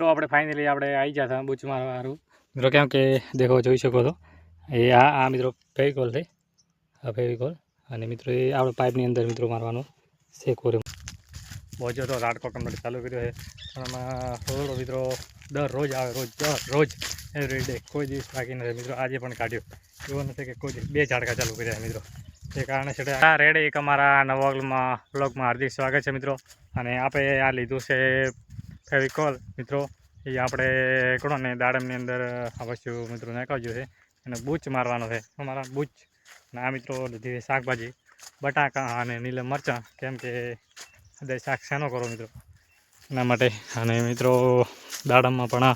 તો આપણે ફાઇનલી આપણે આવી ગયા હતા બૂચ મારવાનું મિત્રો કેમ કે દેખો જોઈ શકો છો. એ આ આ મિત્રો ફેવિકોલ છે. આ ફેવિકોલ. અને મિત્રો એ આપણે પાઇપની અંદર મિત્રો મારવાનો છે કોરે બોજો તો રાટકો કમ્પ્લીટ ચાલુ કર્યો છે. પણ આમાં થોડો મિત્રો દર રોજ આવે રોજ દર રોજ એવરી ડે કોઈ દિવસ બાકી નથી. મિત્રો આજે પણ કાઢ્યો. એવો નથી કે કોઈ દિવસ બે ઝાડકા ચાલુ કર્યા મિત્રો. એ કારણે છે આ રેડ એક અમારા નવા બ્લોગમાં હાર્દિક સ્વાગત છે મિત્રો. અને આપણે આ લીધું છે ફેવિકોલ મિત્રો, એ આપણે કોણો ને? દાડમની અંદર વસ્તુ મિત્રો નાખાવજો છે અને બૂચ મારવાનો છે અમારા બૂચ. અને આ મિત્રો લીધી શાકભાજી. બટાકા અને નીલમ મરચાં. કેમ કે બધા શાક શાનો કરો મિત્રો. એના માટે. અને મિત્રો, દાડમમાં પણ આ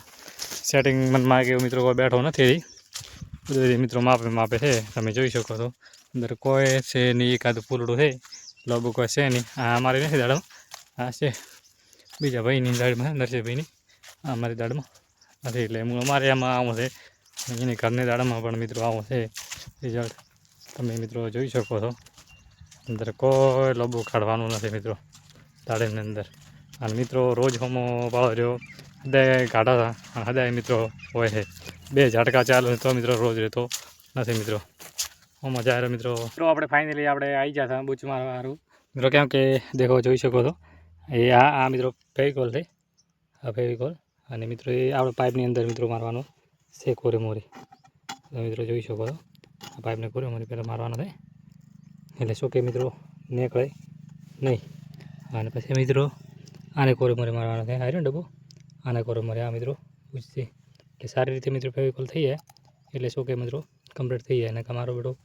સેટિંગ મનમાં કે મિત્રો કોઈ બેઠો નથી બધું મિત્રો માપે માપે છે તમે જોઈ શકો છો. અંદર કોઈ છે નહીં, એકાદું ફૂલડું છે લોબુ કોઈ છે નહીં. આ અમારી નથી દાડમ. આ છે બીજા ભાઈની દાડમાં નરસિંહભાઈની અમારી દાડમાં નથી એટલે હું અમારે આમાં આવું છે. એની ઘરની દાડામાં પણ મિત્રો આવું છે. રિઝલ્ટ તમે મિત્રો જોઈ શકો છો. અંદર કોઈ લોબુ કાઢવાનું નથી મિત્રો. દાડમની અંદર. અને મિત્રો રોજ હોમો પાડો રહ્યો. હદાય કાઢા હતા. અને હદાય મિત્રો હોય છે. બે ઝાટકા ચાલુ તો મિત્રો રોજ રહેતો નથી મિત્રો. હું મજા આવે મિત્રો. મિત્રો, આપણે ફાઇનલી આપણે આવી ગયા હતા બૂચ મારવા સારું મિત્રો, કેમ કે દેખો જોઈ શકો છો. એ આ આ મિત્રો ફેવિકોલ છે. આ ફેવિકોલ અને મિત્રો એ આપણે પાઇપની અંદર મિત્રો મારવાનો છે કોરે મોરી. તમે મિત્રો જોઈ શકો છો આ પાઇપને કોરે મોરી પહેલાં મારવાનો છે. એટલે શું કે મિત્રો, નીકળે નહીં. અને પછી મિત્રો, આને કોરે મોરે મારવાનો છે. આયરન ડબ્બો? આને કોરે મોરે, આ મિત્રો પૂછશે. એટલે સારી રીતે મિત્રો ફેવિકોલ થઈ જાય. એટલે શું કે મિત્રો, કમ્પ્લીટ થઈ જાય. અને તમારો બેટો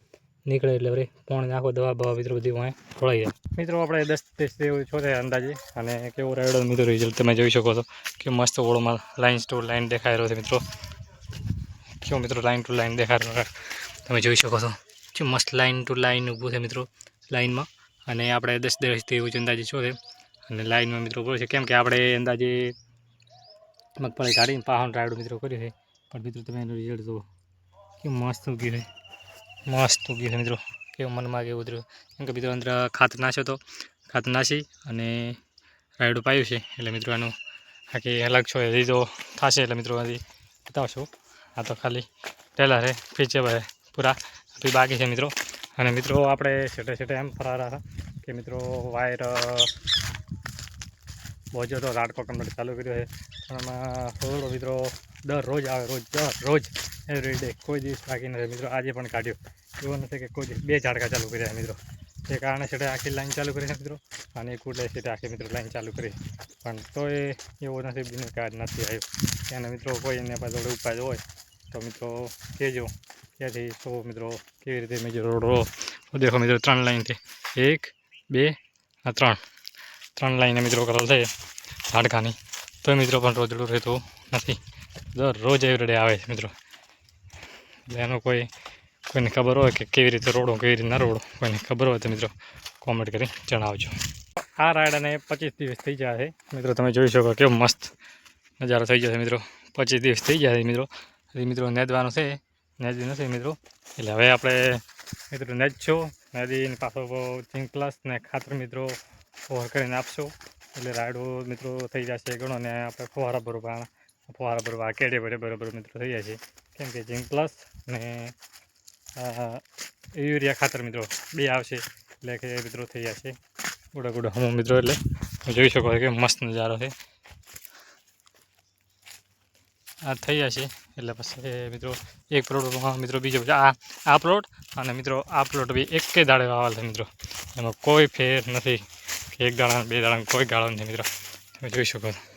નીકળે એટલે વળી પોણ નાખો, દવા બવા મિત્રો બધી વાંહે ખોળાઈ જાય. મિત્રો, આપણે દસ ત્રીસ જેવું છો અંદાજે, અને કેવો રાયડો મિત્રો રિઝલ્ટ તમે જોઈ શકો છો. કે મસ્ત ઓળોમાં લાઇન ટુ લાઇન દેખાઈ રહ્યો છે મિત્રો. કેવો મિત્રો લાઇન ટુ લાઇન દેખાઈ રહ્યો તમે જોઈ શકો છો. કે મસ્ત લાઇન ટુ લાઇન ઊભું છે મિત્રો લાઇનમાં અને આપણે દસ દસ એવું અંદાજે છો અને લાઇનમાં મિત્રો ઊભો છે કેમ કે આપણે અંદાજે મગફળી કાઢીને પાહણ રાયડો મિત્રો કર્યો છે. પણ મિત્રો તમે એનું રિઝલ્ટ જુઓ. કે મસ્ત ઉગ્યું છે. મસ્ત ઉગ્યું છે મિત્રો. કેવું મનમાં કેવું ઉતર્યું. કેમ કે મિત્રો અંદર ખાતર નાશ્યો તો ખાતર નાસી અને રાયડું પાયું છે. એટલે મિત્રો એનું આખી અલગ છો એ તો થશે એટલે મિત્રો હજી બતાવશું આ તો ખાલી ટેલર છે ફીચે ભાઈ, પૂરા. હજી બાકી છે મિત્રો. અને મિત્રો આપણે છેટે છેટે એમ ફરારા હતા કે મિત્રો વાયર પહોંચ્યો તો રાડકો કમ્પ્લીટ ચાલુ કર્યો છે. પણ એમાં થોડો મિત્રો દર રોજ આવે, રોજ દર રોજ એવરી ડે કોઈ દિવસ બાકી નથી મિત્રો, આજે પણ કાઢ્યો. એવો નથી કે કોઈ દિવસ, બે ઝાડકા ચાલુ કર્યા મિત્રો. તે કારણે છેટે આખી લાઈન ચાલુ કરી છે, મિત્રો. અને ઉડે છેટે આખી, મિત્રો, લાઈન ચાલુ કરી પણ તોય એવો નથી બીનો કાર્ડ નથી આવ્યો. એને મિત્રો, કોઈ એને પાસે જોડે ઉપાય હોય, તો મિત્રો કહેજો. ત્યાંથી તો, મિત્રો, કેવી રીતે મેં રોડો દેખો, મિત્રો, ત્રણ લાઈનથી. એક, બે, આ ત્રણ. ત્રણ લાઈને મિત્રો કરેલ છે ઝાડકાની. તો મિત્રો પણ રોજડું રહેતું નથી. દરરોજ એવરીડે આવે છે મિત્રો. એટલે એનો કોઈ, કોઈને ખબર હોય કે કેવી રીતે રોડો, કેવી રીતે ના રોડો, કોઈને ખબર હોય તો મિત્રો કોમેન્ટ કરી જણાવજો. આ રાયડાને પચીસ દિવસ થઈ જાય છે. મિત્રો તમે જોઈ શકો કેવો મસ્ત નજારો થઈ જશે મિત્રો. પચીસ દિવસ થઈ ગયા છે મિત્રો. હજી મિત્રો નેદવાનું છે. નેદી નથી મિત્રો. એટલે હવે આપણે મિત્રો નેદશું, નેદીને પાછો ચિંકલસ ને ખાતર મિત્રો ફોર કરીને આપશો. એટલે રાયડો મિત્રો થઈ જશે ઘણો ને આપણે ફુવારા બરોબર ફુવારા બરોબર. કેડે પડે બરોબર મિત્રો, થઈ જાય છે. કેમ કે ઝીંક પ્લસ ને યુરિયા ખાતર મિત્રો, બે આવશે. એટલે કે મિત્રો થઈ જશે ગુડા ગુડા હમો મિત્રો, એટલે જોઈ શકો કે મસ્ત નજારો છે. આ થઈ જશે એટલે પછી મિત્રો, એક પ્લોટમાં મિત્રો, બીજો આ આ પ્લોટ અને મિત્રો, આ પ્લોટ બી એક દાડે વાવેલ છે મિત્રો. એમાં કોઈ ફેર નથી. કે એક દાડા બે દાડા કોઈ ગાળો નથી મિત્રો. તમે જોઈ શકો છો.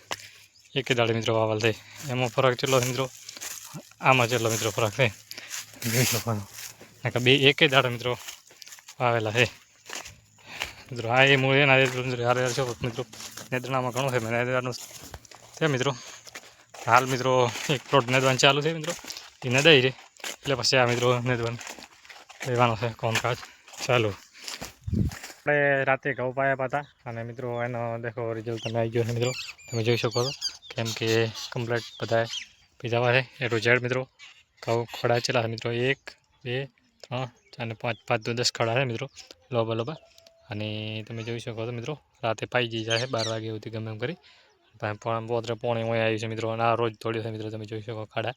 એક દાડે મિત્રો વાવલ થઈ એમાં ફરક છે મિત્રો? આમાં કેટલો મિત્રો ફરક છે? જોઈ બે એક દાડે મિત્રો વાવેલા છે. મિત્રો આ એ મૂળ એના મિત્રો હારે છો મિત્રો. નેદણામાં ઘણું છે નેદવાનું છે મિત્રો. હાલ મિત્રો એક પ્લોટ નેદવાનું ચાલુ છે મિત્રો. એ નદાઈ રે એટલે પછી આ મિત્રો નેદવાનું લેવાનો છે કામકાજ ચાલુ. આપણે રાતે ઘઉં પાયા હતા અને મિત્રો એનો દેખો રિઝલ્ટ તમે આવી ગયો છે મિત્રો. તમે જોઈ શકો છો. કેમ કે કમ્પ્લેટ બધા પીધાવા છે એ ટુ ઝેડ મિત્રો, ઘઉં ખડા ચેલા છે મિત્રો. એક, બે, ત્રણ ચાર ને પાંચ પાંચ તો દસ ખડા છે મિત્રો. લોબા લોબા અને તમે જોઈ શકો છો મિત્રો, રાતે પાઈ જઈ જાય બાર વાગે સુધી ગમે એમ કરી. પણ પોતરે પોણે ઓય આવ્યું છે મિત્રો. અને આ રોજ તોડ્યો છે મિત્રો, તમે જોઈ શકો ખાડા.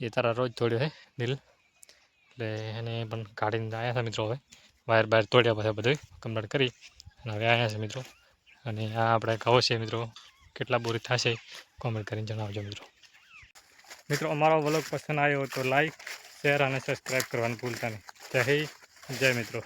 એ તારા રોજ તોડ્યો છે દિલ એટલે એને પણ કાઢીને આવ્યા છે મિત્રો હવે. વાયર બાયર તોડ્યા પછી બધું કમ્પ્લેટ કરી. અને હવે આવ્યા છે મિત્રો. અને આ આપણે ઘઉં છે મિત્રો. કેટલા બોરી થશે કોમેન્ટ કરીને જણાવજો મિત્રો. મિત્રો, અમારો વ્લોગ પસંદ આવ્યો તો લાઈક શેર અને સબસ્ક્રાઈબ કરવાનું ભૂલતા નહીં. જય જય મિત્રો.